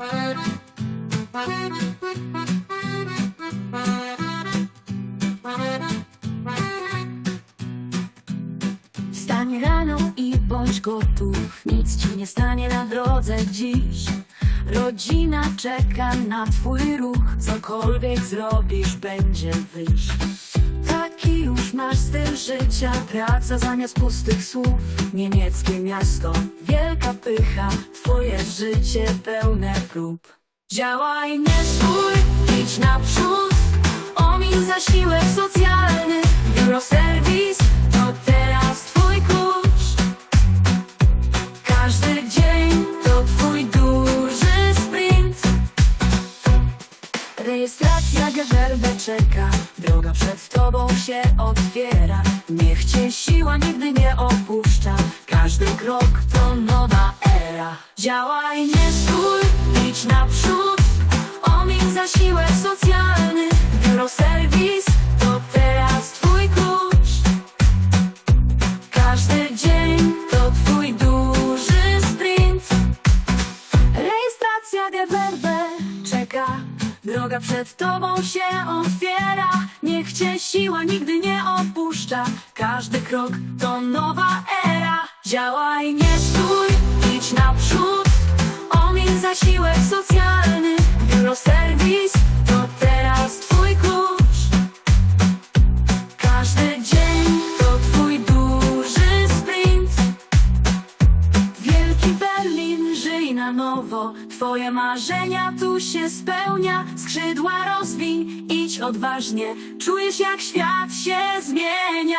Wstań rano i bądź gotów, nic ci nie stanie na drodze dziś. Rodzina czeka na twój ruch, cokolwiek zrobisz, będzie wyż. Taki już masz styl życia, praca zamiast pustych słów. Niemieckie miasto, wielka pycha, twoje życie pełne prób. Działaj, nie stój, idź naprzód, omin zasiłek socjalny, Rejestracja gewerbe czeka, droga przed tobą się otwiera. Niech cię siła nigdy nie opuszcza, każdy krok to nowa era. Działaj, nie stój, idź naprzód, omin zasiłek socjalny, biuro serwis, to teraz twój klucz. Każdy dzień droga przed tobą się otwiera. Niech cię siła nigdy nie opuszcza, każdy krok to nowa era. Działaj, nie stój, idź naprzód, nowo. Twoje marzenia tu się spełnia. Skrzydła rozwiń, idź odważnie. Czujesz jak świat się zmienia.